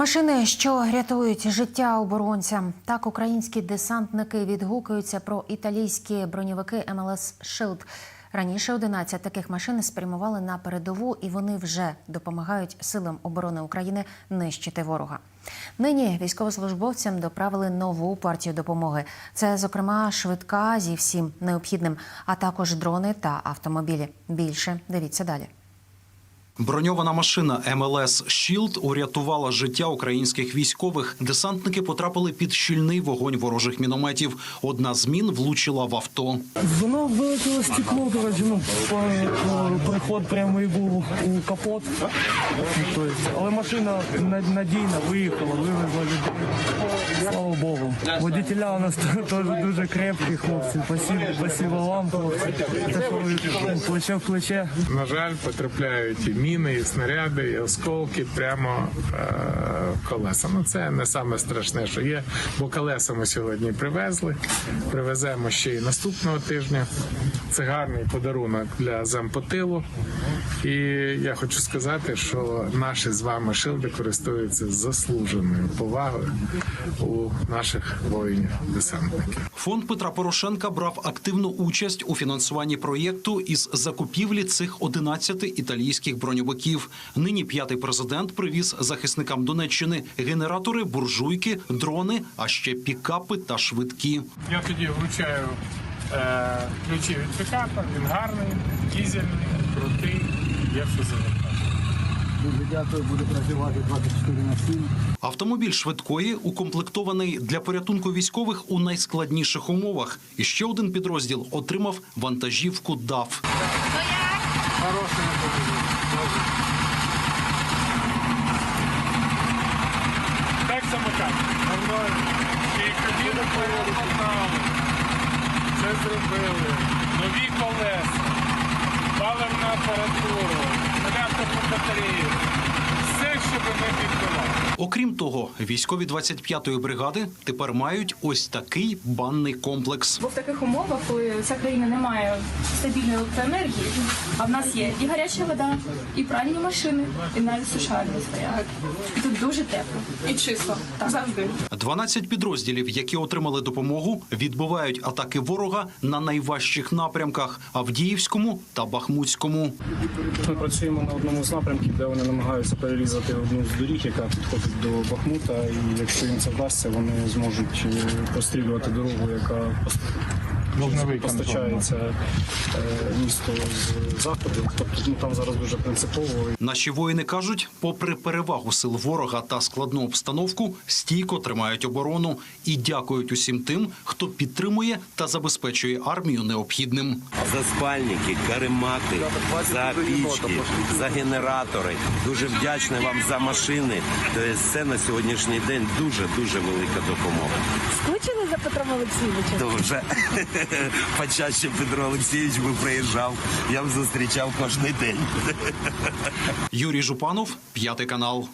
Машини, що рятують життя оборонцям, так українські десантники відгукуються про італійські броньовики МЛС Шилд. Раніше 11 таких машин спрямували на передову, і вони вже допомагають силам оборони України нищити ворога. Нині військовослужбовцям доправили нову партію допомоги. Це, зокрема, швидка зі всім необхідним, а також дрони та автомобілі. Більше дивіться далі. Броньована машина МЛС «Шілд» урятувала життя українських військових. Десантники потрапили під щільний вогонь ворожих мінометів. Одна з мін влучила в авто. Воно вилетіло стекло, коротше, ну, приход прямий був у капот. Але машина на- надійно виїхала, вивезла людей. Слава Богу. Водителя у нас теж дуже крепкі хлопці. Спасибо, спасибо вам, хлопці. Те, що ви плече в плече. На жаль, потрапляють і міни, і снаряди, і осколки прямо е, колеса. Ну це не саме страшне, що є, бо колеса ми сьогодні привезли. Привеземо ще й наступного тижня. Це гарний подарунок для зампотилу. І я хочу сказати, що наші з вами шилди користуються заслуженою повагою у наших воїнів-десантників. Фонд Петра Порошенка брав активну участь у фінансуванні проєкту із закупівлі цих 11 італійських броньовиків. Нині п'ятий президент привіз захисникам Донеччини генератори, буржуйки, дрони, а ще пікапи та швидкі. Я тоді вручаю е, ключі від пікапа, він гарний, дізельний, крутий, завертати. Дуже дякую, буду працювати 24 на 7. Автомобіль швидкої укомплектований для порятунку військових у найскладніших умовах. І ще один підрозділ отримав вантажівку ДАФ. Хороший автомобіль. Так самокат. Нормально. Й кабіну перемотали. Це зробили. Нові колеса. Паливна апаратура. Акумулятор по батареї. Все, що би ми підбивати. Окрім того, військові 25-ї бригади тепер мають ось такий банний комплекс. Бо в таких умовах, коли ця країна не має стабільної електроенергії, а в нас є і гаряча вода, і пральні машини, і навіть сушарні стоять. І тут дуже тепло і чисто. Так завжди. 12 підрозділів, які отримали допомогу, відбивають атаки ворога на найважчих напрямках Авдіївському та Бахмутському. Ми працюємо на одному з напрямків, де вони намагаються перерізати одну з доріг, яка підходить до Бахмута. І якщо їм це вдасться, вони зможуть е, прострілювати дорогу, яка пос- постачається е, місто з заходу. Тобто ну, там зараз дуже принципово. Наші воїни кажуть, попри перевагу сил ворога та складну обстановку, стійко тримають оборону і дякують усім тим, хто підтримує та забезпечує армію необхідним. за спальники, каремати, за пічки, за генератори. Дуже вдячний вам за машини. Тобто це на сьогоднішній день дуже дуже велика допомога. Скучили за Петром Олексійовичем? Дуже почаще Петро Олексійович би приїжджав. Я б зустрічав кожен день. Юрій Жупанов, п'ятий канал.